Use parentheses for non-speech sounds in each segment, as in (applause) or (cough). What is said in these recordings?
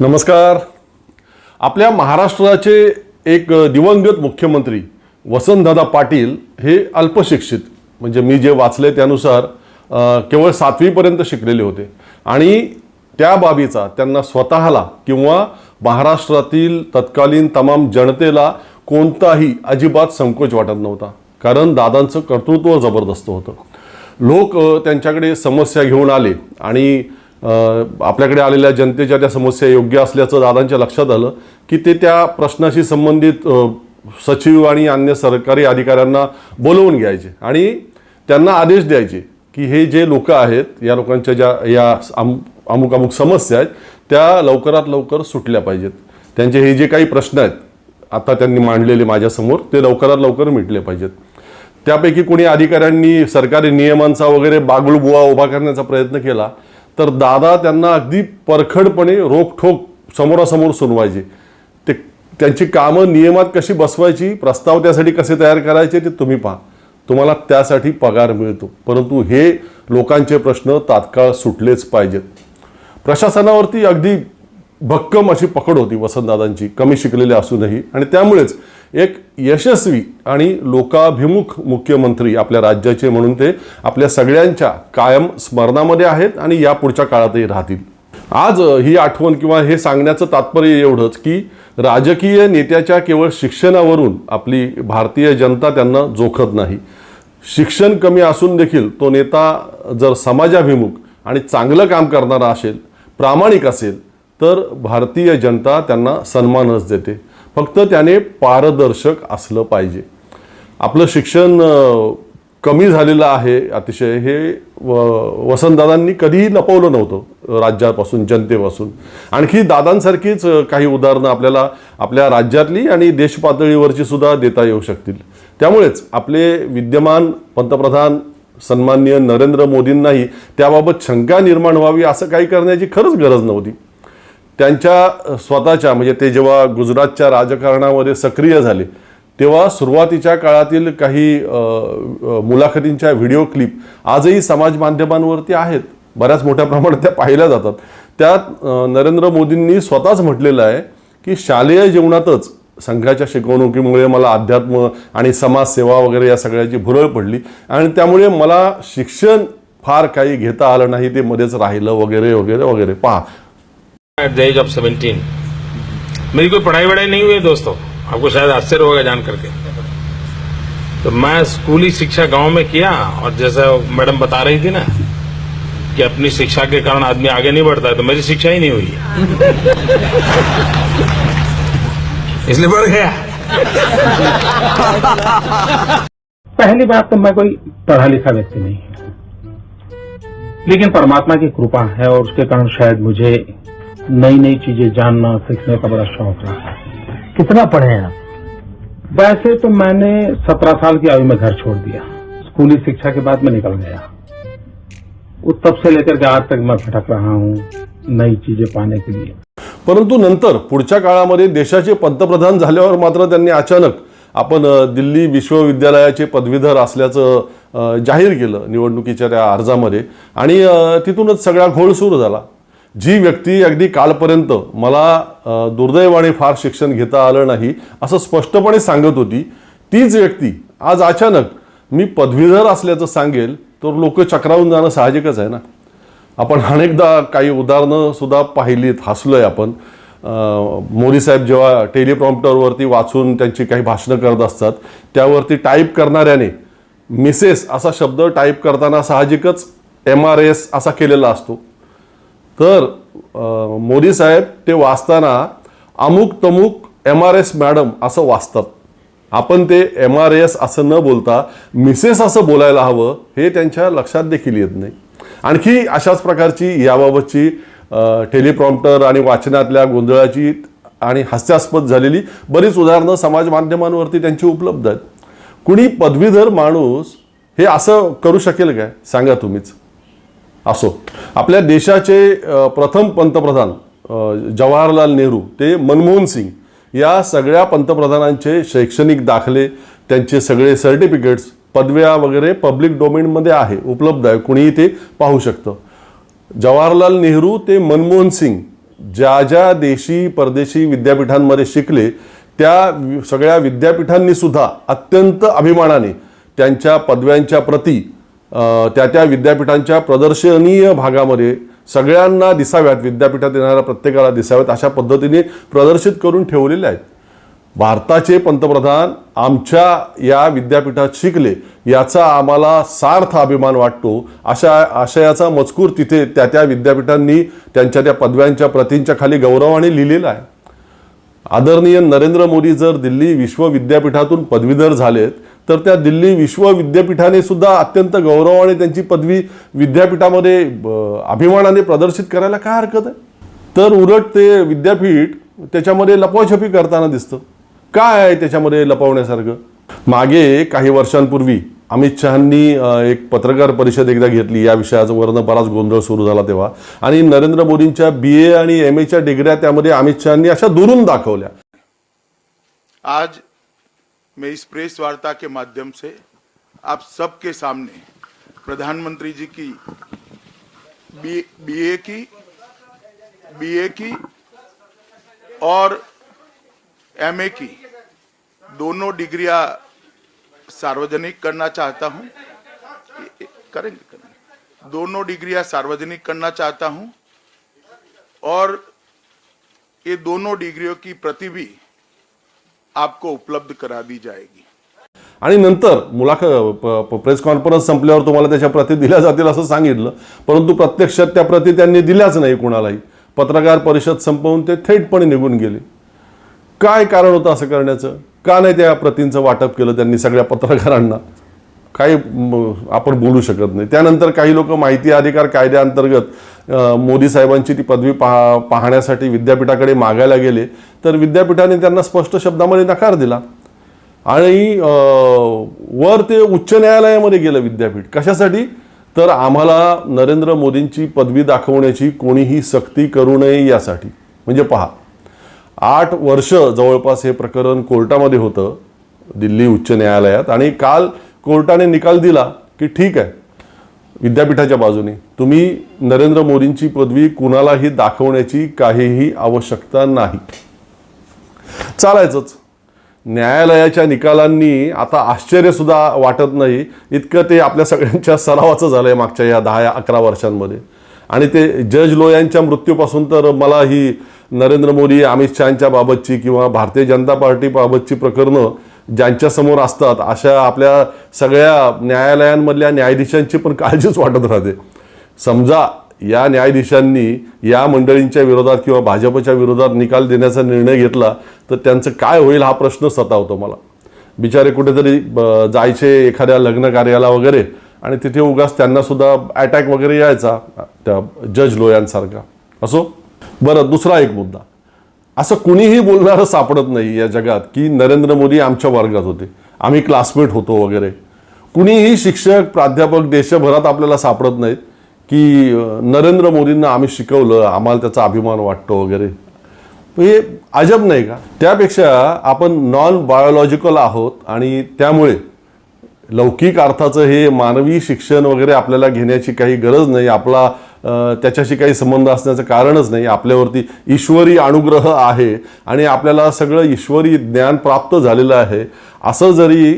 नमस्कार. आपल्या महाराष्ट्राचे एक दिवंगत मुख्यमंत्री वसंतदादा पाटील हे अल्पशिक्षित म्हणजे मी जे वाचले त्यानुसार केवळ सातवीपर्यंत शिकलेले होते. आणि त्या बाबीचा त्यांना स्वतःला किंवा महाराष्ट्रातील तत्कालीन तमाम जनतेला कोणताही अजिबात संकोच वाटत नव्हता. कारण दादांचं कर्तृत्व जबरदस्त होतं. लोक त्यांच्याकडे समस्या घेऊन आले आणि आपल्याकडे आलेल्या जनतेच्या त्या समस्या योग्य असल्याचं दादांच्या लक्षात आलं की ते त्या प्रश्नाशी संबंधित सचिव आणि अन्य सरकारी अधिकाऱ्यांना बोलवून घ्यायचे आणि त्यांना आदेश द्यायचे की हे जे लोक आहेत या लोकांच्या ज्या या अमु अमुक अमुक समस्या आहेत त्या लवकरात लवकर सुटल्या पाहिजेत. त्यांचे हे जे काही प्रश्न आहेत आता त्यांनी मांडलेले माझ्यासमोर ते लवकरात लवकर मिटले पाहिजेत. त्यापैकी कोणी अधिकाऱ्यांनी सरकारी नियमांचा वगैरे बागुलबुवा उभा करण्याचा प्रयत्न केला तर दादा त्यांना अगदी परखडपणे रोखठोक समोरासमोर सुनवायचे. ते त्यांची कामं नियमात कशी बसवायची प्रस्ताव त्यासाठी कसे तयार करायचे ते तुम्ही पहा. तुम्हाला त्यासाठी पगार मिळतो. परंतु हे लोकांचे प्रश्न तात्काळ सुटलेच पाहिजेत प्रशासनावरती अगदी भक्कम अशी पकड होती वसंतदादांची. कमी शिकलेले असूनही. आणि त्यामुळेच एक यशस्वी आणि लोकाभिमुख मुख्यमंत्री आपल्या राज्याचे म्हणून ते आपल्या सगळ्यांच्या कायम स्मरणामध्ये आहेत आणि या पुढच्या काळातही राहतील. आज ही आठवण किंवा हे सांगण्याचं तात्पर्य एवढंच की राजकीय नेत्याच्या केवळ शिक्षणावरून आपली भारतीय जनता त्यांना जोखत नाही. शिक्षण कमी असून देखील तो नेता जर समाजाभिमुख आणि चांगलं काम करणारा असेल प्रामाणिक असेल तर भारतीय जनता त्यांना सन्मानच देते. फक्त त्याने पारदर्शक असलं पाहिजे. आपलं शिक्षण कमी झालेलं आहे अतिशय. हे व वसंतदादांनी कधीही लपवलं नव्हतं राज्यापासून जनतेपासून. आणखी दादांसारखीच काही उदाहरणं आपल्याला आपल्या राज्यातली आणि देश पातळीवरची सुद्धा देता येऊ शकतील. त्यामुळेच आपले विद्यमान पंतप्रधान सन्माननीय नरेंद्र मोदींनाही त्याबाबत शंका निर्माण व्हावी असं काही करण्याची खरंच गरज नव्हती. त्यांच्या स्वतःच्या म्हणजे ते जेव्हा गुजरातच्या राजकारणामध्ये सक्रिय झाले तेव्हा सुरुवातीच्या काळातील काही मुलाखतींच्या व्हिडिओ क्लिप आजही समाज माध्यमांवरती आहेत. बऱ्याच मोठ्या प्रमाणात त्या पाहिल्या जातात. त्यात नरेंद्र मोदींनी स्वतःच म्हटलेलं आहे की शालेय जीवनातच संघाच्या शिकवणुकीमुळे मला अध्यात्म आणि समाजसेवा वगैरे या सगळ्याची भुरळ पडली आणि त्यामुळे मला शिक्षण फार काही घेता आलं नाही ते मध्येच राहिलं वगैरे वगैरे वगैरे. पहा एट द एज ऑफ़ 17 मेरी कोई पढ़ाई वढ़ाई नहीं हुई दोस्तों। आपको शायद आश्चर्य होगा जान करके। तो मैं स्कूली शिक्षा गाँव में किया, और जैसा मैडम बता रही थी ना, कि अपनी शिक्षा के कारण आदमी आगे नहीं बढ़ता है तो मेरी शिक्षा ही नहीं हुई इसलिए बढ़ गया। पहली बात तो मैं कोई पढ़ा लिखा व्यक्ति नहीं लेकिन परमात्मा की कृपा है, और उसके कारण शायद मुझे नई नई चीजें जानना सीखने का बड़ा शौक रहा है। कितना पढ़े हैं आप? वैसे तो मैंने सत्रह साल की आयु में घर छोड़ दिया। स्कूली शिक्षा के बाद मैं निकल गया। उस तब से लेकर के आज तक मैं भटक रहा हूँ नई चीजें पाने के लिए। परंतु नंतर पुढच्या काळामध्ये देशाचे पंतप्रधान झाल्यावर मात्र त्यांनी अचानक आपण दिल्ली विश्वविद्यालयाचे पदवीधर असल्याचं जाहीर केलं निवडणुकीच्या त्या अर्जामध्ये. आणि तिथूनच सगळा घोळ सुरू झाला. जी व्यक्ती अगदी कालपर्यंत मला दुर्दैवाने फार शिक्षण घेता आलं नाही असं स्पष्टपणे सांगत होती तीच व्यक्ती आज अचानक मी पदवीधर असल्याचं सांगेल तर लोक चक्रावून जाणं साहजिकच आहे ना. आपण अनेकदा काही उदाहरणं सुद्धा पाहिलीत आहे आपण. मोदी साहेब जेव्हा टेलिप्रॉम्प्टरवरती वाचून त्यांची काही भाषणं करत असतात त्यावरती टाईप करणाऱ्याने मिसेस असा शब्द टाईप करताना साहजिकच एम आर एस असा केलेला असतो. तर मोदी साहेब ते वाचताना अमुक तमुक एम आर एस मॅडम असं वाचतात. आपण ते एम आर एस असं न बोलता मिसेस असं बोलायला हवं हे त्यांच्या लक्षात देखील येत नाही. आणखी अशाच प्रकारची याबाबतची टेलिप्रॉम्प्टर आणि वाचनातल्या गोंधळाची आणि हास्यास्पद झालेली बरीच उदाहरणं समाज माध्यमांवरती त्यांची उपलब्ध आहेत. कुणी पदवीधर माणूस हे असं करू शकेल काय? सांगा तुम्हीच. असो. आपल्या देशाचे प्रथम पंतप्रधान जवाहरलाल नेहरू ते मनमोहन सिंग या सगळ्या पंतप्रधानांचे शैक्षणिक दाखले त्यांचे सगळे सर्टिफिकेट्स पदव्या वगैरे पब्लिक डोमेनमध्ये आहे उपलब्ध आहे कुणीही ते पाहू शकतं. जवाहरलाल नेहरू ते मनमोहन सिंग ज्या ज्या देशी परदेशी विद्यापीठांमध्ये शिकले त्या सगळ्या विद्यापीठांनी सुद्धा अत्यंत अभिमानाने त्यांच्या पदव्यांच्या प्रती त्या त्या विद्यापीठांच्या प्रदर्शनीय भागामध्ये सगळ्यांना दिसाव्यात विद्यापीठात येणाऱ्या प्रत्येकाला दिसाव्यात अशा पद्धतीने प्रदर्शित करून ठेवलेले आहेत. भारताचे पंतप्रधान आमच्या या विद्यापीठात शिकले याचा आम्हाला सार्थ अभिमान वाटतो. अशा आशयाचा मजकूर तिथे त्या त्या विद्यापीठांनी त्यांच्या त्या पदव्यांच्या प्रतींच्या खाली गौरवाने लिहिलेला आहे. आदरणीय नरेंद्र मोदी जर दिल्ली विश्वविद्यापीठातून पदवीधर झालेत तर त्या दिल्ली विश्वविद्यापीठाने सुद्धा अत्यंत गौरवाने त्यांची पदवी विद्यापीठामध्ये अभिमानाने प्रदर्शित करायला काय हरकत आहे? तर उलट ते विद्यापीठ त्याच्यामध्ये लपवाछपी करताना दिसतं. काय आहे त्याच्यामध्ये लपवण्यासारखं? मागे काही वर्षांपूर्वी अमित शहांनी एक पत्रकार परिषद एकदा घेतली. या विषयाचं वरनं बराच गोंधळ सुरू झाला तेव्हा. आणि नरेंद्र मोदींच्या बी ए आणि एम एच्या डिग्र्या त्यामध्ये अमित शहांनी अशा दुरून दाखवल्या. आज मैं इस प्रेस वार्ता के माध्यम से आप सबके सामने प्रधानमंत्री जी की, बी, बीए की बीए की और एमए की दोनों डिग्रियाँ सार्वजनिक करना चाहता हूँ। करेंगे करेंगे। दोनों डिग्रियाँ सार्वजनिक करना चाहता हूँ और ये दोनों डिग्रियों की प्रति भी आपको उपलब्ध करा दी जाएगी। आणि नंतर मुलाख प्रेस कॉन्फरन्स संपल्यावर तुम्हाला त्याच्या प्रती दिल्या जातील असं सांगितलं परंतु प्रत्यक्षात त्या प्रती त्यांनी दिल्याच नाही कुणालाही. पत्रकार परिषद संपवून ते थेटपणे निघून गेले. काय कारण होतं असं करण्याचं? का नाही त्या प्रतींचं वाटप केलं त्यांनी सगळ्या पत्रकारांना? काही आपण बोलू शकत नाही. त्यानंतर काही लोक माहिती अधिकार कायद्याअंतर्गत मोदी साहेबांची ती पदवी पाहा पाहण्यासाठी विद्यापीठाकडे मागायला गेले तर विद्यापीठाने त्यांना स्पष्ट शब्दामध्ये नकार दिला. आणि वर ते उच्च न्यायालयामध्ये गेलं विद्यापीठ. कशासाठी? तर आम्हाला नरेंद्र मोदींची पदवी दाखवण्याची कोणीही सक्ती करू नये यासाठी. म्हणजे पहा आठ वर्ष जवळपास हे प्रकरण कोर्टामध्ये होतं दिल्ली उच्च न्यायालयात आणि काल कोर्टाने निकाल दिला की ठीक आहे विद्यापीठाच्या बाजूने. तुम्ही नरेंद्र मोदींची पदवी कुणालाही दाखवण्याची काहीही आवश्यकता नाही. चालायचंच. न्यायालयाच्या निकालांनी आता आश्चर्य सुद्धा वाटत नाही. इतकं ते आपल्या सगळ्यांच्या सरावाचं झालंय मागच्या या दहा या अकरा वर्षांमध्ये. आणि ते जज लोयांच्या मृत्यूपासून तर मला ही नरेंद्र मोदी अमित शहाच्या बाबतची किंवा भारतीय जनता पार्टी बाबतची प्रकरणं ज्यांच्यासमोर असतात अशा आपल्या सगळ्या न्यायालयांमधल्या न्यायाधीशांची पण काळजीच वाटत राहते. समजा या न्यायाधीशांनी या मंडळींच्या विरोधात किंवा भाजपच्या विरोधात निकाल देण्याचा निर्णय घेतला तर त्यांचं काय होईल हा प्रश्न सतावतो मला. बिचारे कुठेतरी जायचे एखाद्या लग्न कार्याला वगैरे आणि तिथे उगाच त्यांना सुद्धा अटॅक वगैरे यायचा त्या जज लोयांसारखा. असो? बरं दुसरा एक मुद्दा. असं कुणीही बोलणारं सापडत नाही या जगात की नरेंद्र मोदी आमच्या वर्गात होते. आम्ही क्लासमेट होतो वगैरे. कुणीही शिक्षक प्राध्यापक देशभरात आपल्याला सापडत नाहीत की नरेंद्र मोदींना आम्ही शिकवलं आम्हाला त्याचा अभिमान वाटतो वगैरे. हे अजब नाही का? त्यापेक्षा आपण नॉन बायोलॉजिकल आहोत आणि त्यामुळे लौकिक अर्थाचं हे मानवी शिक्षण वगैरे आपल्याला घेण्याची काही गरज नाही. आपला त्याच्याशी काही संबंध असण्याचं कारणच नाही. आपल्यावरती ईश्वरी अनुग्रह आहे आणि आपल्याला सगळं ईश्वरी ज्ञान प्राप्त झालेलं आहे. असं जरी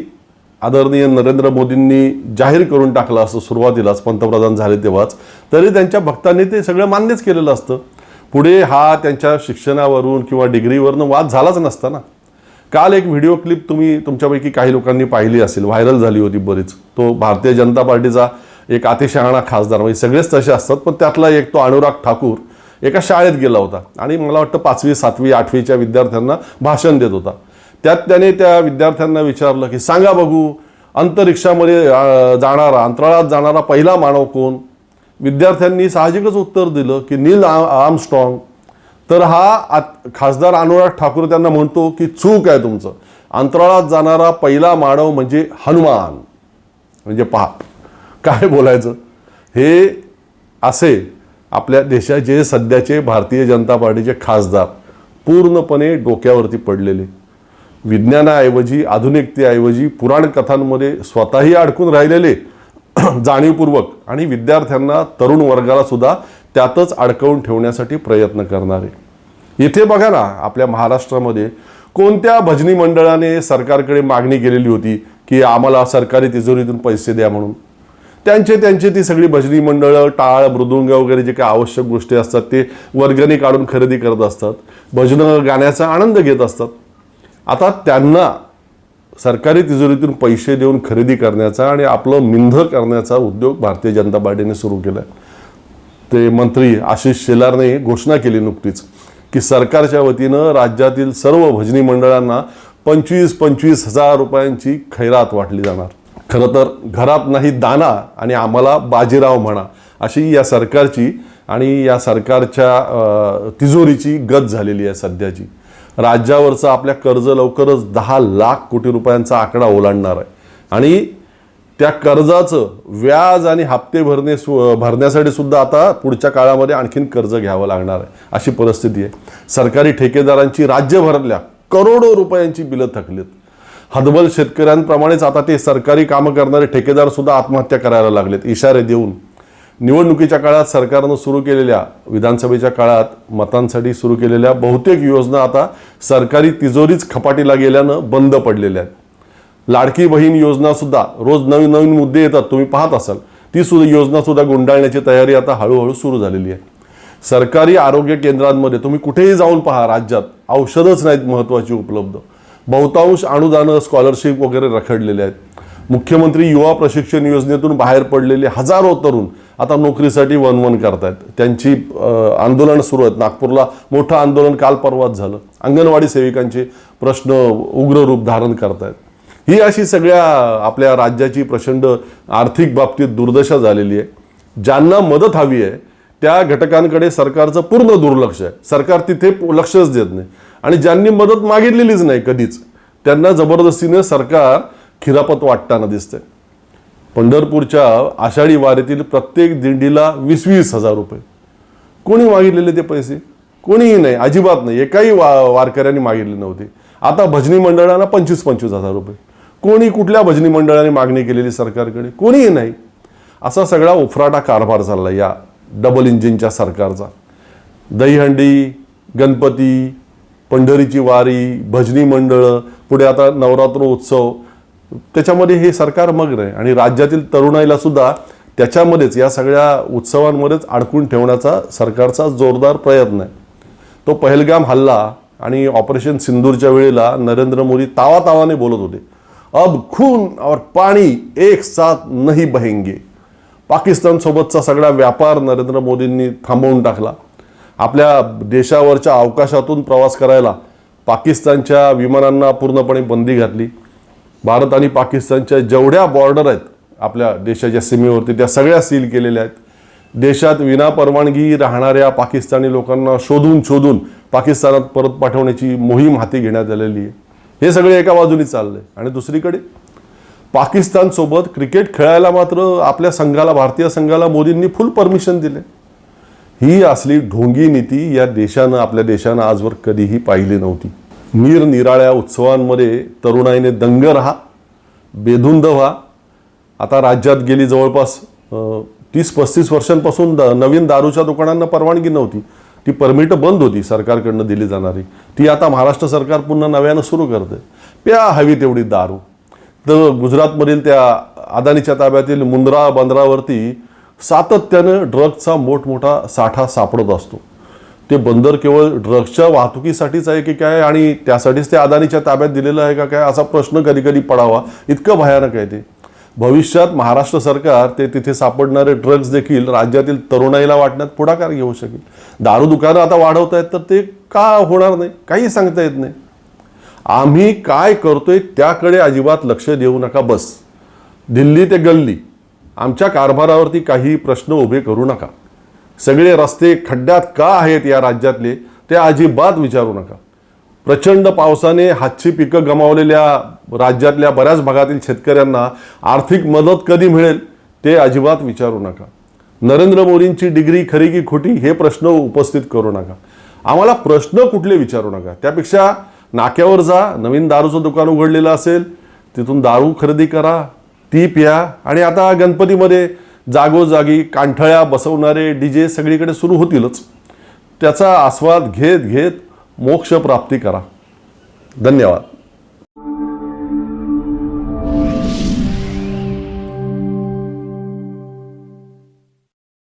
आदरणीय नरेंद्र मोदींनी जाहीर करून टाकलं असं सुरुवातीलाच पंतप्रधान झाले तेव्हाच तरी त्यांच्या भक्तांनी ते सगळं मान्यच केलेलं असतं. पुढे हा त्यांच्या शिक्षणावरून किंवा डिग्रीवरनं वाद झालाच नसता ना. काल एक व्हिडिओ क्लिप तुम्ही तुमच्यापैकी काही लोकांनी पाहिली असेल व्हायरल झाली होती बरीच. तो भारतीय जनता पार्टीचा एक अतिशहाणा खासदार. म्हणजे सगळेच तसे असतात पण त्यातला एक तो अनुराग ठाकूर एका शाळेत गेला होता. आणि मला वाटतं पाचवी सातवी आठवीच्या विद्यार्थ्यांना भाषण देत होता. त्यात त्याने त्या विद्यार्थ्यांना विचारलं की सांगा बघू अंतरिक्षामध्ये जाणारा अंतराळात जाणारा पहिला मानव कोण? विद्यार्थ्यांनी साहजिकच उत्तर दिलं की नील आ- आर्मस्ट्रॉंग. तर हा आत- खासदार अनुराग ठाकूर त्यांना म्हणतो की चूक आहे तुमचं. अंतराळात जाणारा पहिला मानव म्हणजे हनुमान. म्हणजे पहा. काय बोलायचं? हे असे आपल्या देशाचे सध्याचे भारतीय जनता पार्टीचे खासदार पूर्णपणे डोक्यावरती पडलेले. विज्ञानाऐवजी आधुनिकतेऐवजी पुराण कथांमध्ये स्वतःही अडकून राहिलेले (clears throat) जाणीवपूर्वक आणि विद्यार्थ्यांना तरुण वर्गाला सुद्धा त्यातच अडकवून ठेवण्यासाठी प्रयत्न करणारे. इथे बघा ना आपल्या महाराष्ट्रामध्ये कोणत्या भजनी मंडळाने सरकारकडे मागणी केलेली होती की आम्हाला सरकारी तिजोरीतून पैसे द्या म्हणून? त्यांचे त्यांचे ती सगळी भजनी मंडळं टाळ मृदुंग वगैरे जे काही आवश्यक गोष्टी असतात ते वर्गणी काढून खरेदी करत असतात. भजनं गाण्याचा आनंद घेत असतात. आता त्यांना सरकारी तिजोरीतून पैसे देऊन खरेदी करण्याचा आणि आपलं मिंध करण्याचा उद्योग भारतीय जनता पार्टीने सुरू केला आहे ते मंत्री आशिष शेलारने घोषणा केली नुकतीच की सरकारच्या वतीनं राज्यातील सर्व भजनी मंडळांना पंचवीस पंचवीस हजार रुपयांची खैरात वाटली जाणार. खरं तर घरात नाही दाना आणि आम्हाला बाजीराव म्हणा अशी या सरकारची आणि या सरकारच्या तिजोरीची गत झालेली आहे सध्याची. राज्यावरचं आपल्या कर्ज लवकरच दहा लाख कोटी रुपयांचा आकडा ओलांडणार आहे. आणि त्या कर्जाचं व्याज आणि हप्ते भरणे सु भरण्यासाठी सुद्धा आता पुढच्या काळामध्ये आणखीन कर्ज घ्यावं लागणार आहे अशी परिस्थिती आहे. सरकारी ठेकेदारांची राज्यभरातल्या करोडो रुपयांची बिलं थकलीत. हदबल शेतकऱ्यांप्रमाणेच आता ते सरकारी कामं करणारे ठेकेदार सुद्धा आत्महत्या करायला लागलेत. इशारे देऊन. निवडणुकीच्या काळात सरकारनं सुरू केलेल्या विधानसभेच्या काळात मतांसाठी सुरू केलेल्या बहुतेक योजना आता सरकारी तिजोरीच खपाटीला गेल्यानं बंद पडलेल्या आहेत. लाडकी बहीण योजना सुद्धा रोज नवीन नवीन मुद्दे येतात तुम्ही पाहत असाल. ती सुद्धा योजना सुद्धा गुंडाळण्याची तयारी आता हळूहळू सुरू झालेली आहे. सरकारी आरोग्य केंद्रांमध्ये तुम्ही कुठेही जाऊन पहा राज्यात औषधच नाहीत महत्त्वाची उपलब्ध. बहुतांश अनुदानं स्कॉलरशिप वगैरे रखडलेले आहेत. मुख्यमंत्री युवा प्रशिक्षण योजनेतून बाहेर पडलेले हजारो तरुण आता नोकरीसाठी वन वन करतायत. त्यांची आंदोलन सुरू आहेत. नागपूरला मोठं आंदोलन काल परवाच झालं. अंगणवाडी सेविकांचे प्रश्न उग्र रूप धारण करतायत. ही अशी सगळ्या आपल्या राज्याची प्रचंड आर्थिक बाबतीत दुर्दशा झालेली आहे. ज्यांना मदत हवी आहे त्या घटकांकडे सरकारचं पूर्ण दुर्लक्ष आहे. सरकार तिथे लक्षच देत नाही. आणि ज्यांनी मदत मागितलेलीच नाही कधीच त्यांना जबरदस्तीने सरकार खिरापत वाटताना दिसतंय. पंढरपूरच्या आषाढी वारीतील प्रत्येक दिंडीला वीस वीस हजार रुपये. कोणी मागितलेले ते पैसे? कोणीही नाही अजिबात नाही. एकाही वा वारकऱ्यांनी मागितले नव्हते. आता भजनी मंडळांना पंचवीस पंचवीस हजार रुपये. कोणी कुठल्या भजनी मंडळाने मागणी केलेली सरकारकडे? कोणीही नाही. असा सगळा उफराटा कारभार चालला या डबल इंजिनच्या सरकारचा. दहीहंडी गणपती पंढरीची वारी भजनी मंडळं पुढे आता नवरात्र उत्सव. त्याच्यामध्ये हे सरकार मग्न आहे आणि राज्यातील तरुणाईला सुद्धा त्याच्यामध्येच या सगळ्या उत्सवांमध्येच अडकून ठेवण्याचा सरकारचा जोरदार प्रयत्न आहे. तो पहलगाम हल्ला आणि ऑपरेशन सिंदूरच्या वेळेला नरेंद्र मोदी तावा तावाने बोलत होते. अब खून और पाणी एक साथ नाही बहेंगे. पाकिस्तानसोबतचा सगळा व्यापार नरेंद्र मोदींनी थांबवून टाकला. आपल्या देशावरच्या अवकाशातून प्रवास करायला पाकिस्तानच्या विमानांना पूर्णपणे बंदी घातली. भारत आणि पाकिस्तानच्या जेवढ्या बॉर्डर आहेत आपल्या देशाच्या सीमेवरती त्या सगळ्या सील केलेल्या आहेत. देशात विनापरवानगी राहणाऱ्या पाकिस्तानी लोकांना शोधून शोधून पाकिस्तानात परत पाठवण्याची मोहीम हाती घेण्यात आलेली आहे. हे सगळे एका बाजूनी चाललंय. आणि दुसरीकडे पाकिस्तानसोबत क्रिकेट खेळायला मात्र आपल्या संघाला भारतीय संघाला मोदींनी फुल परमिशन दिले ही असली ढोंगी नीती या देशानं आपल्या देशानं आजवर कधीही पाहिली नव्हती. निरनिराळ्या उत्सवांमध्ये तरुणाईने दंग राहा बेधुंद व्हा. आता राज्यात गेली जवळपास तीस पस्तीस वर्षांपासून द नवीन दारूच्या दुकानांना परवानगी नव्हती. ती परमिट बंद होती सरकारकडनं दिली जाणारी. ती आता महाराष्ट्र सरकार पुन्हा नव्यानं सुरू करते. प्या हवी तेवढी दारू. तर गुजरातमधील त्या अदानीच्या ताब्यातील मुंद्रा बंदरावरती सातत्यानं ड्रग्जचा मोठमोठा साठा सापडत असतो. ते बंदर केवळ ड्रग्सच्या वाहतुकीसाठीच आहे की काय आणि त्यासाठीच ते अदानीच्या ताब्यात दिलेलं आहे का काय असा प्रश्न कधी कधी पडावा इतकं भयानक आहे ते. भविष्यात महाराष्ट्र सरकार ते तिथे सापडणारे ड्रग्ज देखील राज्यातील तरुणाईला वाटण्यात पुढाकार घेऊ शकेल. दारू दुकानं आता वाढवत आहेत तर ते का होणार नाही? काही सांगता येत नाही. आम्ही काय करतोय त्याकडे अजिबात लक्ष देऊ नका बस. दिल्ली ते गल्ली. आमच्या कारभारावरती काही प्रश्न उभे करू नका. सगळे रस्ते खड्ड्यात का आहेत या राज्यातले ते अजिबात विचारू नका. प्रचंड पावसाने हातची पिकं गमावलेल्या राज्यातल्या बऱ्याच भागातील शेतकऱ्यांना आर्थिक मदत कधी मिळेल ते अजिबात विचारू नका. नरेंद्र मोदींची डिग्री खरी की खोटी हे प्रश्न उपस्थित करू नका. आम्हाला प्रश्न कुठले विचारू नका. त्यापेक्षा नाक्यावर जा नवीन दारूचं दुकान उघडलेलं असेल तिथून दारू खरेदी करा ती प्या आणि आता गणपतीमध्ये जागोजागी कांठळ्या बसवणारे डी जे सगळीकडे सुरू होतीलच. त्याचा आस्वाद घेत घेत मोक्ष प्राप्ती करा. धन्यवाद.